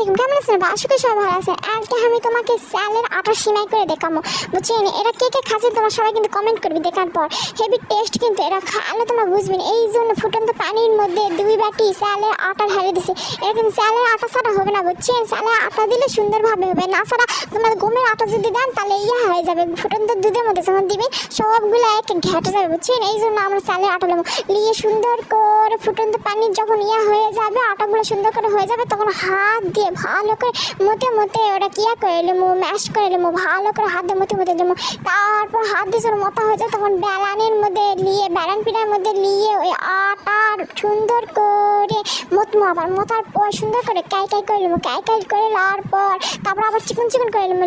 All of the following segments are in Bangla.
আলাইকুম কেমন আছেন? আশা করি সবাই ভালো আছেন। আজকে আমি তোমাকে স্যালের আটা সিমাই করে দেখাবো। বুঝছেন? এটা কে কে খাচ্ছেন তোমরা সবাই কিন্তু কমেন্ট করবে দেখার পর। হেভি টেস্ট কিন্তু এটা খালে তোমরা বুঝবে এই জন্য ফুটন্ত পানির মধ্যে দুই বাটি স্যালের আটা ঢালে দিছে। এটা কিন্তু স্যালের আটা ছাড়া হবে না, বুঝছেন? স্যালের আটা দিলে সুন্দরভাবে হবে। না ছাড়া তোমরা গমের আটা যদি দেন, তাহলে ইয়া হয়ে যাবে। ফুটন্ত দুধের মধ্যে যখন দিবেন সবগুলো এক ঘেটে যাবে, বুঝছেন? এই জন্য আমরা স্যালের আটা নেব নিয়ে সুন্দর করে ফুটন্ত পানি যখন ইয়া হয়ে যাবে, আটাগুলো সুন্দর করে হয়ে যাবে, তখন হাত দিয়ে ভালো করে মতে মতে ওটা কিয়া করে নেব ম্যাশ করে নেব ভালো করে হাত দিয়ে মতে মতে নেব তারপর হাত দিয়ে যখন মতা হয়ে যায়, তখন বেলানের মধ্যে নিয়ে, বেলান পিঠার মধ্যে নিয়ে ওই আটার সুন্দর করে মতমো আবার মতার পর সুন্দর করে কাই কাই করে নেব কাই কাই করে নেওয়ার পর তারপর আবার চিকন চিকন করে নেব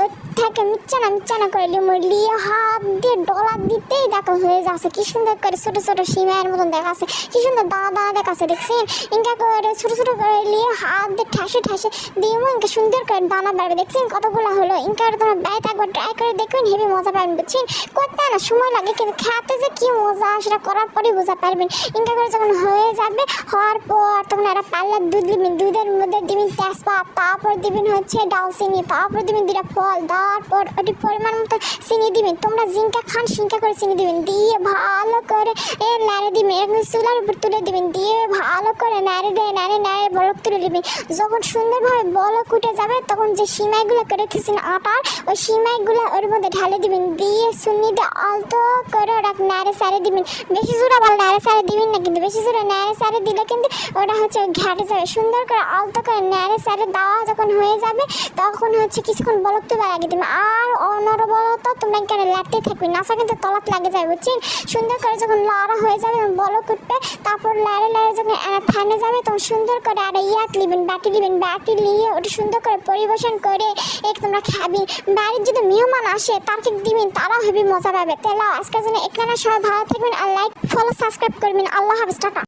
ওর থেকে মিচ্ছানা মিচ্ছানা করে নেব নিয়ে হাত দিয়ে ডলা দিতেই দেখো হয়ে যাচ্ছে, কি সুন্দর করে ছোট ছোট সিমের মতন দেখাচ্ছে, কি সুন্দর দানা দানা দেখাচ্ছে, দেখছেন? ইনকা করে ছোট ছোট করে নিয়ে হাত দিয়ে ঠাসে ঠাসে দিয়ে ইনকা সুন্দর করে দানা বাড়বে, দেখছেন কতগুলো হলো? ইনকা তোমার বাড়িতে একবার ট্রাই করে দেখবেন হেভি মজা পাবেন, বুঝছেন? করতে না সময় লাগে, কিন্তু খেতে যে কি মজা, সেটা করার পরেই বোঝা পারবেন। ইনকা করে যখন হয়ে যাবে, হওয়ার পর তখন একটা পাল্লার দুধ দিবেন দুধের মধ্যে দিবেন তেজপাত, তারপর দিবেন হচ্ছে ডালচিনি, তারপর দিবেন দুটা ফল, তারপর ওটি পরিমাণ মতো চিনি দিবেন তোমরা জিঙ্কা খান, সিঙ্কা করে চিনি দিবেন দিয়ে ভালো করে এ নাড়ে দিবেন এরকম চুলার উপর তুলে দিবেন দিয়ে ভালো করে নাড়ে দিয়ে নাড়ে নাড়ে বলক তুলে দিবেন যখন সুন্দরভাবে বলক উঠে যাবে, তখন যে সিমাইগুলো রেখেছেন আটার, ওই সিমাইগুলো ওর মধ্যে ঢালে দিবেন দিয়ে সুন্নি দিয়ে আলতো করে ওটা নাড়ে সারে দিবেন বেশি জোরে আবার নাড়ে সারে দিবেন না কিন্তু, বেশি জোরে নাড়ে সারে দিলে কিন্তু ওটা হচ্ছে ঘাটে যাবে। সুন্দর করে আলতো করে নাড়ে সারে দেওয়া যখন হয়ে যাবে, তখন হচ্ছে কিছুক্ষণ বলক তুলে লাগিয়ে দিবেন আর অনরবরত তোমরা কেন লাটতে থাকবে নাচা কিন্তু তলাত লাগে যায় বুঝছেন সুন্দর করে যখন লড়া হয়ে যাবে, বলক উঠবে, তারপর লাড়ে লাড়ে যখন থানে যাবে, তখন সুন্দর করে আর ইয়াত নিবেন বাটি দিবেন বাটি নিয়ে ওটা সুন্দর করে পরিবেশন করে এক তোমরা খাবি। বাড়ির যদি মেহমান আসে তারকে দিবেন তারা হেবি মজা পাবে। তাহলে আজকের জন্য এখানে সবাই ভালো থাকবেন আর লাইক ফলো সাবস্ক্রাইব করবেন। আল্লাহ হাফিজ, টাটা।